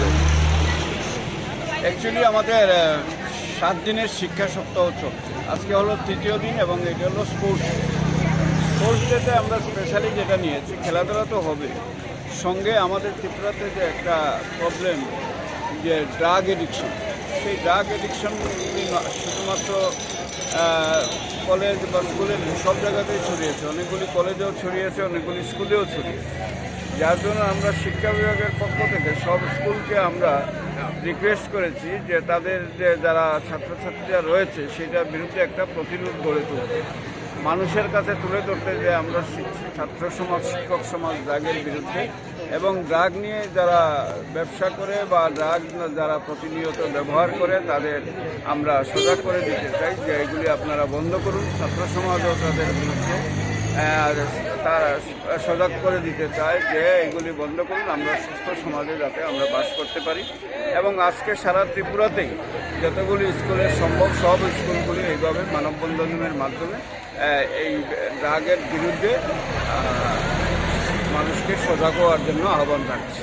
যাবে অ্যাকচুয়ালি আমাদের সাত দিনের শিক্ষা সপ্তাহ চলছে। আজকে হলো তৃতীয় দিন এবং এটা হলো স্পোর্টস স্পোর্টস ডেতে আমরা স্পেশালি যেটা নিয়েছি, খেলাধুলা তো হবে। সঙ্গে আমাদের ত্রিপুরাতে যে একটা প্রবলেম যে ড্রাগ এডিকশন সেই ড্রাগ এডিকশন শুধুমাত্র কলেজ বা স্কুলে সব জায়গাতেই ছড়িয়েছে। অনেকগুলি কলেজেও ছড়িয়েছে, অনেকগুলি স্কুলেও ছড়িয়েছে। যার জন্য আমরা শিক্ষা বিভাগের পক্ষ থেকে সব স্কুলকে আমরা রিকোয়েস্ট করেছি যে তাদের যে যারা ছাত্রছাত্রীরা রয়েছে, সেটার বিরুদ্ধে একটা প্রতিরোধ গড়ে তুলতে। মানুষের কাছে তুলে ধরতে যে আমরা ছাত্র সমাজ, শিক্ষক সমাজ ড্রাগের বিরুদ্ধে। এবং ড্রাগ নিয়ে যারা ব্যবসা করে বা ড্রাগ যারা প্রতিনিয়ত ব্যবহার করে, তাদের আমরা সজাগ করে দিতে চাই যে এগুলি আপনারা বন্ধ করুন, ছাত্র সমাজও তাদের বিরুদ্ধে তারা সজাগ করে দিতে চায় যে এগুলি বন্ধ করুন, আমরা সুস্থ সমাজে যাতে আমরা বাস করতে পারি। এবং আজকে সারা ত্রিপুরাতেই যতগুলি স্কুলে সম্ভব, সব স্কুলগুলি এইভাবে মানববন্ধনের মাধ্যমে এই ড্রাগের বিরুদ্ধে মানুষকে সজাগ হওয়ার জন্য আহ্বান রাখছি